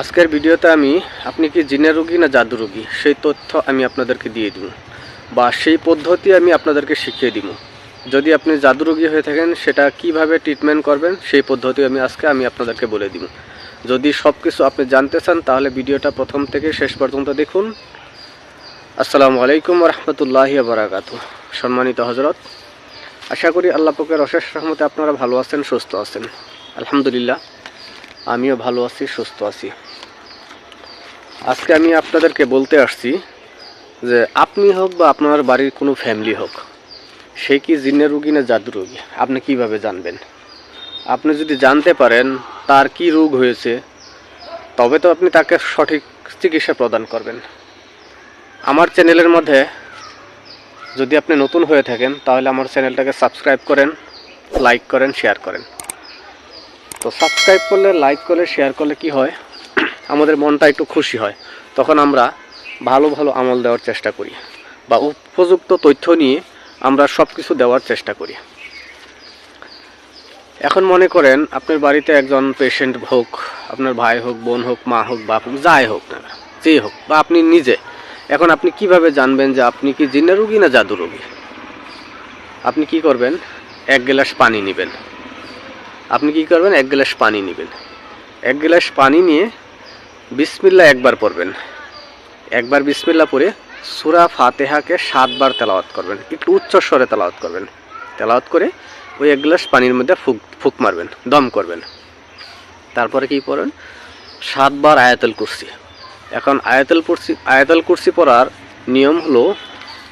আজকের ভিডিওতে আমি, আপনি কি জিনের রুগী না জাদু রোগী? সেই তথ্য আমি আপনাদেরকে দিয়ে দিব। বা সেই পদ্ধতি আমি আপনাদেরকে শিখিয়ে দিব। যদি আপনি জাদু রোগী হয়ে থাকেন, সেটা কীভাবে ট্রিটমেন্ট করবেন, সেই পদ্ধতি আমি আজকে আমি আপনাদেরকে বলে দিব। যদি সব কিছু আপনি জানতে চান, তাহলে ভিডিওটা প্রথম থেকে শেষ পর্যন্ত দেখুন। আসসালামু আলাইকুম রহমতুল্লাহি বারাকাত সম্মানিত হজরত আশা করি আল্লাহ পকের অশেষ রহমতে আপনারা ভালো আছেন, সুস্থ আছেন। আলহামদুলিল্লাহ। আমিও ভালো আছি, সুস্থ আছি। আজকে আমি আপনাদেরকে বলতে আসছি যে আপনি হোক বা আপনার বাড়ির কোনো ফ্যামিলি হোক, সে কি জিনের রুগী না জাদু রুগী? আপনি কীভাবে জানবেন? আপনি যদি জানতে পারেন তার কি রোগ হয়েছে, তবে তো আপনি তাকে সঠিক চিকিৎসা প্রদান করবেন। আমার চ্যানেলের মধ্যে যদি আপনি নতুন হয়ে থাকেন, তাহলে আমার চ্যানেলটাকে সাবস্ক্রাইব করেন লাইক করেন শেয়ার করেন। তো সাবস্ক্রাইব করলে লাইক করলে শেয়ার করলে কি হয়? আমাদের মনটা একটু খুশি হয়। তখন আমরা ভালো ভালো আমল দেওয়ার চেষ্টা করি বা উপযুক্ত তথ্য নিয়ে আমরা সব কিছু দেওয়ার চেষ্টা করি। এখন মনে করেন, আপনার বাড়িতে একজন পেশেন্ট হোক, আপনার ভাই হোক, বোন হোক, মা হোক, বাপ হোক, যাই হোক না যেই হোক, বা আপনি নিজে। এখন আপনি কীভাবে জানবেন যে আপনি কি জিনের রুগী না জাদু রুগী? আপনি কি করবেন? এক গ্লাস পানি নেবেন। আপনি কি করবেন? এক গ্লাস পানি নেবেন। এক গ্লাস পানি নিয়ে বিসমিল্লা একবার পড়বেন। একবার বিসমিল্লা পড়ে সুরা ফাতেহাকে সাতবার তেলাওয়াত করবেন। একটু উচ্চ স্বরে তেলাওয়াত করবেন। তেলাওয়াত করে ওই এক গ্লাস পানির মধ্যে ফুক ফুক মারবেন, দম করবেন। তারপরে কি পড়বেন? সাতবার আয়াতুল কুরসি। এখন আয়াতুল কুরসি আয়াতুল কুরসি পড়ার নিয়ম হলো,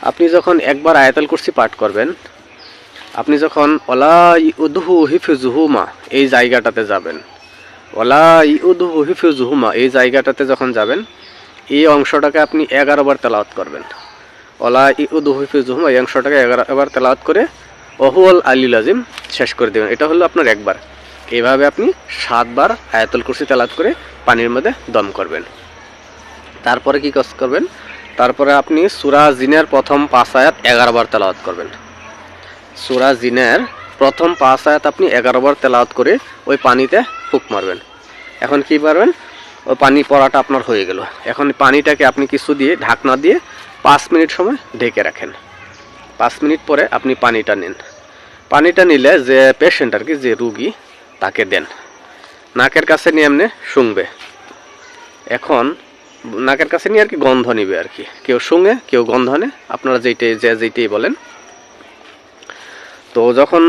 আপনি যখন একবার আয়াতুল কুরসি পাঠ করবেন আপনি যখন ওলা ইউদহু হিফিজুহুমা, এই জায়গাটাতে যাবেন ওলা ইউদহু হিফিজুহুমা, এই জায়গাটাতে যখন যাবেন, এই অংশটাকে আপনি এগারো বার তেলাওয়াত করবেন। ওলা ইউদহু হিফিজুহুমা, এই অংশটাকে এগারো বার তেলাওয়াত করে অহুয়াল আলিল আজিম শেষ করে দেবেন। এটা হলো আপনার একবার। এভাবে আপনি সাতবার আয়াতুল কুরসি তেলাওয়াত করে পানির মধ্যে দম করবেন। তারপরে কি কাজ করবেন? তারপরে আপনি সুরা জিনের প্রথম পাঁচ আয়াত এগারো বার তেলাওয়াত করবেন। সুরা জিনের প্রথম পাঁচ আয়াত আপনি বার তেলাওয়াত করে ওই পানিতে ফুক মারবেন। এখন কি পারবেন ওই পানি পড়াটা আপনার হয়ে গেল। এখন পানিটাকে আপনি কিছু দিয়ে, ঢাকনা দিয়ে পাঁচ মিনিট সময় ঢেকে রাখেন। পাঁচ মিনিট পরে আপনি পানিটা নিন। পানিটা নিলে যে পেশেন্ট আর কি, যে রুগী, তাকে দেন। নাকের কাছে নিয়ে এমনি শুংবে। এখন নাকের কাছে নিয়ে আর কি গন্ধ নিবে আর কি। কেউ শুঙে, কেউ গন্ধ নে আপনারা যেইটাই, যে যেইটাই বলেন তো যখন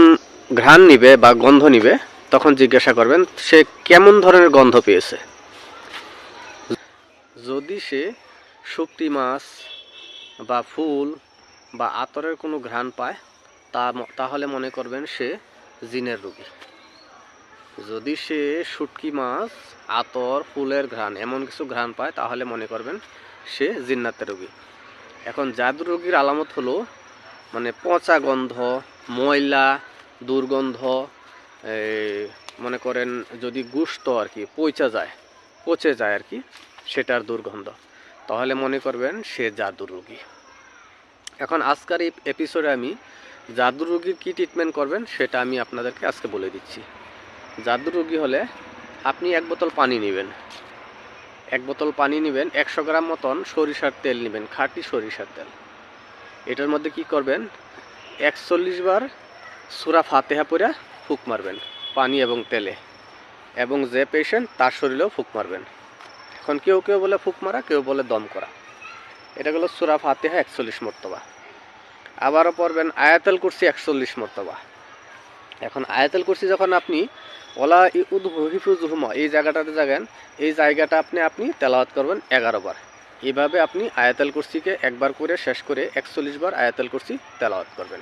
ঘ্রাণ নিবে বা গন্ধ নিবে, তখন জিজ্ঞাসা করবেন, সে কেমন ধরনের গন্ধ পেয়েছে? যদি সে শুকটি মাছ বা ফুল বা আতরের কোনো ঘ্রাণ পায়, তা তাহলে মনে করবেন সে জিনের রোগী। যদি সে শুটকি মাছ, আতর, ফুলের ঘ্রাণ, এমন কিছু ঘ্রাণ পায়, তাহলে মনে করবেন সে জিন্নাতের রোগী। এখন জাদু রোগীর আলামত হলো মানে পচা গন্ধ ময়লা, দুর্গন্ধ মনে করেন যদি গুস্ত আর কি, পচা যায়, পচে যায় আর কি, সেটার দুর্গন্ধ। তাহলে মনে করবেন সে জাদু রোগী। এখন আজকের এই এপিসোডে আমি জাদু রোগীর কী ট্রিটমেন্ট করবেন সেটা আমি আপনাদেরকে আজকে বলে দিচ্ছি। জাদু রোগী হলে আপনি এক বোতল পানি নেবেন। এক বোতল পানি নেবেন, একশো গ্রাম মতন সরিষার তেল নেবেন, খাঁটি সরিষার তেল। এটার মধ্যে কি করবেন? একচল্লিশ বার সুরা ফাতেহা পরে ফুক মারবেন, পানি এবং তেলে। এবং যে পেশেন্ট তার শরীরেও ফুক মারবেন। এখন কেউ কেউ বলে ফুক মারা, কেউ বলে দম করা। এটা হলো সুরা ফাতেহা একচল্লিশ মর্তবা। আবারও পড়বেন আয়াতল কুরসি একচল্লিশ মর্তবা। এখন আয়াতল কুরসি যখন আপনি ওলা ইউদ হিফুজুহমা এই জায়গাটাতে যাবেন, এই জায়গাটা আপনি আপনি তেলাওয়াত করবেন এগারো বার। এইভাবে আপনি আয়াতল কুরসিকে একবার করে শেষ করে একচল্লিশ বার আয়াতল কুরসি তেলাওয়াত করবেন।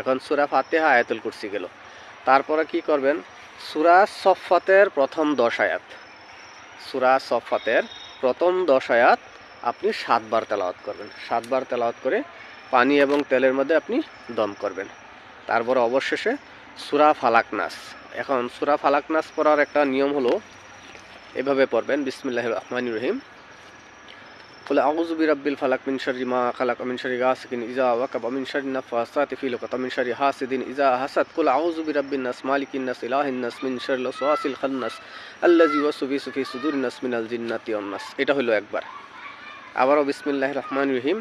এখন সুরা ফাতেহা আয়াতুল কুরসি গেল। তারপরে কি করবেন? সুরা সফাতের প্রথম দশ আয়াত। সুরা সফাতের প্রথম দশ আয়াত আপনি সাতবার তেলাওয়াত করবেন। সাতবার তেলাওয়াত করে পানি এবং তেলের মধ্যে আপনি দম করবেন। তারপর অবশেষে সুরা ফালাক নাস। এখন সুরা ফালাক নাস পড়ার একটা নিয়ম হলো, এভাবে পড়বেন বিসমিল্লাহ রহমান রহিম। قل أعوذ برب الفلق من شر ما خلق ومن شر غاسق إذا وقب ومن شر النفاثات في العقد ومن شر حاسد إذا حسد قل أعوذ برب الناس مالك الناس إله الناس من شر الوسواس الخناس الذي يوسوس في صدور الناس من الجنة والناس এটা হলো একবার আবারও বিসমিল্লাহির রহমানির রহিম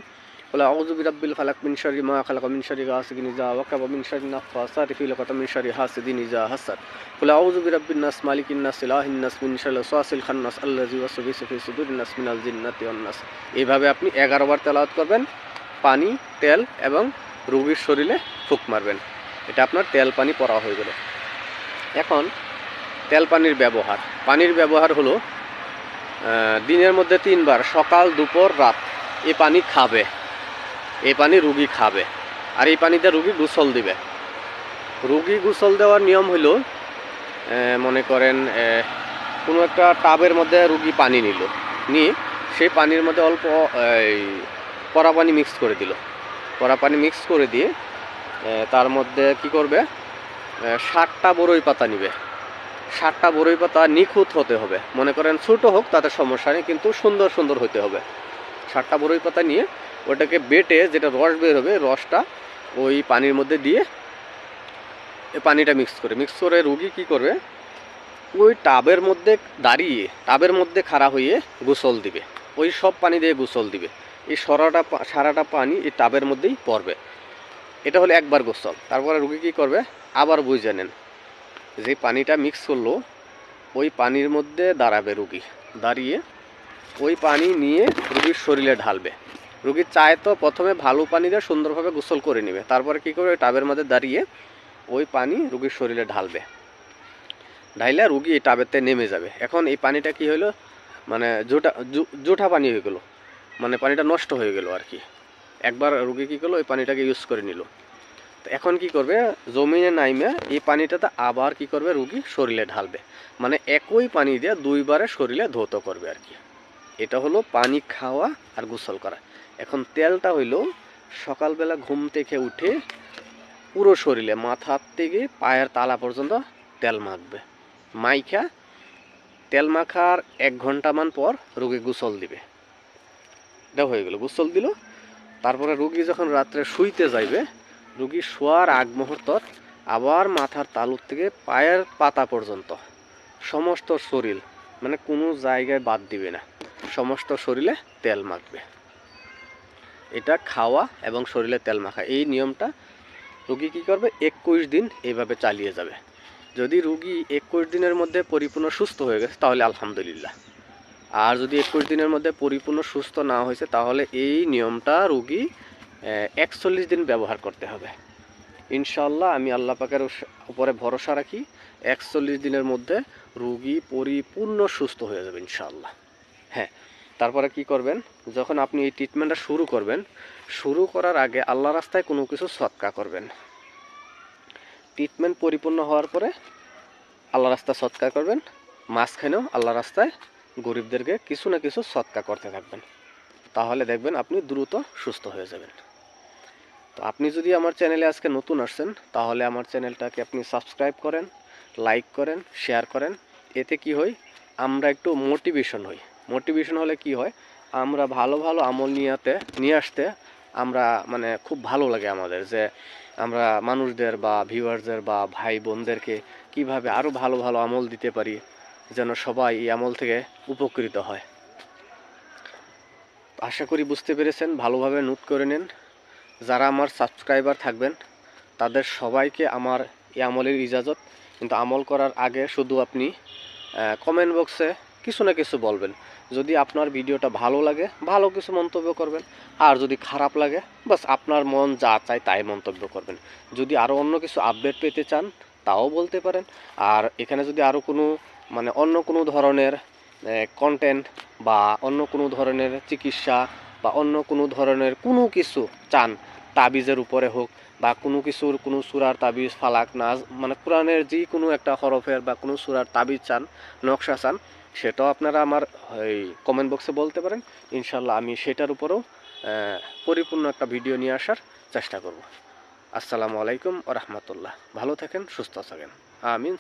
قل أعوذ برب الفلق من شر ما خلق ومن شر غاسق إذا وقب ومن شر النفاثات في العقد ومن شر حاسد إذا حسد قل أعوذ برب الناس مالك الناس إله الناس من شر الوسواس الخناس الذي يوسوس في صدور الناس من الجنة والناس এইভাবে আপনি এগারো বার তেলাওয়াত করবেন পানি তেল এবং রোগীর শরীরে ফুক মারবেন এটা আপনার তেল পানি পড়া হয়ে গেল এখন তেল পানির ব্যবহার পানির ব্যবহার হলো আহ, দিনের মধ্যে তিনবার সকাল দুপুর রাত এই পানি খাবে এই পানি রুগী খাবে। আর এই পানিতে রুগী গোসল দিবে। রুগী গোসল দেওয়ার নিয়ম আহ, মনে করেন কোনো একটা টাবের মধ্যে রুগী পানি নিল। নিয়ে সেই পানির মধ্যে অল্প এই, কড়া পানি মিক্স করে দিল। কড়া পানি মিক্স করে দিয়ে তার মধ্যে কি করবে? ষাটটা বড়ই পাতা নিবে। ষাটটা বড়ই পাতা নিখুঁত হতে হবে। মনে করেন ছোট হোক তাতে সমস্যা নেই কিন্তু সুন্দর সুন্দর হতে হবে। ষাটটা বড়ই পাতা নিয়ে ওটাকে বেটে যেটা রস বের হবে, রসটা ওই পানির মধ্যে দিয়ে এই পানিটা মিক্স করে। মিক্স করে রুগী কি করবে? ওই টাবের মধ্যে দাঁড়িয়ে, টাবের মধ্যে খাড়া হয়ে গোসল দিবে। ওই সব পানি দিয়ে গোসল দিবে। এই সরাটা সারাটা পানি এই টাবের মধ্যেই পড়বে। এটা হলো একবার গোসল। তারপরে রুগী কী করবে? আবার বুঝে নেন। যে পানিটা মিক্স করল, ওই পানির মধ্যে দাঁড়াবে রুগী। দাঁড়িয়ে ওই পানি নিয়ে রুগীর শরীরে ঢালবে। রুগী চায় তো প্রথমে ভালো পানি দিয়ে সুন্দরভাবে গোসল করে নেবে। তারপরে কী করবে? টাবের মধ্যে দাঁড়িয়ে ওই পানি রুগীর শরীরে ঢালবে। ঢাইলে রুগী এই টাবেতে নেমে যাবে। এখন এই পানিটা কি হলো মানে জোটা জোঠা পানি হয়ে গেলো। মানে পানিটা নষ্ট হয়ে গেল আর কি। একবার রুগী কী করল? ওই পানিটাকে ইউজ করে নিল। তো এখন কি করবে? জমিনে নাইমে এই পানিটাতে আবার কি করবে? রুগী শরীরে ঢালবে। মানে একই পানি দিয়ে দুইবারে শরীরে ধৌত করবে আর কি। এটা হলো পানি খাওয়া আর গোসল করা। এখন তেলটা হইল সকালবেলা ঘুম থেকে উঠে পুরো শরীরে মাথার থেকে পায়ের তালা পর্যন্ত তেল মাখবে। মাইখা তেল মাখার এক ঘন্টামান পর রুগী গোসল দিবে। এটা হয়ে গেল, গোসল দিল। তারপরে রুগী যখন রাত্রে শুইতে যাইবে, রুগী শোয়ার আগ মুহূর্তত আবার মাথার তালুর থেকে পায়ের পাতা পর্যন্ত সমস্ত শরীর মানে কোনো জায়গায় বাদ দিবে না, সমস্ত শরীরে তেল মাখবে। এটা খাওয়া এবং শরীরে তেল মাখা, এই নিয়মটা রুগী কী করবে? একুশ দিন এইভাবে চালিয়ে যাবে। যদি রুগী একুশ দিনের মধ্যে পরিপূর্ণ সুস্থ হয়ে গেছে, তাহলে আলহামদুলিল্লাহ। আর যদি একুশ দিনের মধ্যে পরিপূর্ণ সুস্থ না হয়েছে, তাহলে এই নিয়মটা রুগী একচল্লিশ দিন ব্যবহার করতে হবে। ইনশাল্লাহ আমি আল্লাহ পাকের উপরে ভরসা রাখি, একচল্লিশ দিনের মধ্যে রুগী পরিপূর্ণ সুস্থ হয়ে যাবে ইনশাল্লাহ হ্যাঁ তারপরে কি করবেন? যখন আপনি এই ট্রিটমেন্টটা শুরু করবেন, শুরু করার আগে আল্লাহ রাস্তায় কোনো কিছু সৎকা করবেন। ট্রিটমেন্ট পরিপূর্ণ হওয়ার পরে আল্লাহ রাস্তায় সৎকা করবেন, মাঝখানেও আল্লাহ রাস্তায় গরিবদেরকে কিছু না কিছু সৎকা করতে থাকবেন। তাহলে দেখবেন আপনি দ্রুত সুস্থ হয়ে যাবেন। তো আপনি যদি আমার চ্যানেলে আজকে নতুন আসছেন, তাহলে আমার চ্যানেলটাকে আপনি সাবস্ক্রাইব করেন লাইক করেন শেয়ার করেন। এতে কি হয়? আমরা একটু মোটিভেশন হই। মোটিভেশন হলে কি হয়? আমরা ভালো ভালো আমল নিয়াতে, নিয়ে আসতে আমরা মানে খুব ভালো লাগে আমাদের যে আমরা মানুষদের বা ভিউয়ার্সদের বা ভাই বোনদেরকে কীভাবে আরও ভালো ভালো আমল দিতে পারি যেন সবাই এই আমল থেকে উপকৃত হয়। আশা করি বুঝতে পেরেছেন, ভালোভাবে নোট করে নিন। যারা আমার সাবস্ক্রাইবার থাকবেন, তাদের সবাইকে আমার এই আমলের ইজাজত। কিন্তু আমল করার আগে শুধু আপনি কমেন্ট বক্সে কিছু না কিছু বলবেন। যদি আপনার ভিডিওটা ভালো লাগে, ভালো কিছু মন্তব্য করবেন, আর যদি খারাপ লাগে, বাস আপনার মন যা চায় তাই মন্তব্য করবেন। যদি আরও অন্য কিছু আপডেট পেতে চান, তাও বলতে পারেন। আর এখানে যদি আরও কোনো মানে অন্য কোনো ধরনের কন্টেন্ট বা অন্য কোনো ধরনের চিকিৎসা বা অন্য কোনো ধরনের কোনো কিছু চান, তাবিজের উপরে হোক বা কোনো কিছুর কোনো সুরার তাবিজ ফালাক নাজ মানে কোরআনের যে কোনো একটা হরফের বা কোনো সুরার তাবিজ চান, নকশা চান, সেটাও আপনারা আমার, এই কমেন্ট বক্সে বলতে পারেন। ইনশাল্লাহ আমি সেটার উপরেও পরিপূর্ণ একটা ভিডিও নিয়ে আসার চেষ্টা করব। আসসালামু আলাইকুম ও রহমতুল্লাহ। ভালো থাকেন, সুস্থ থাকেন। আমিন।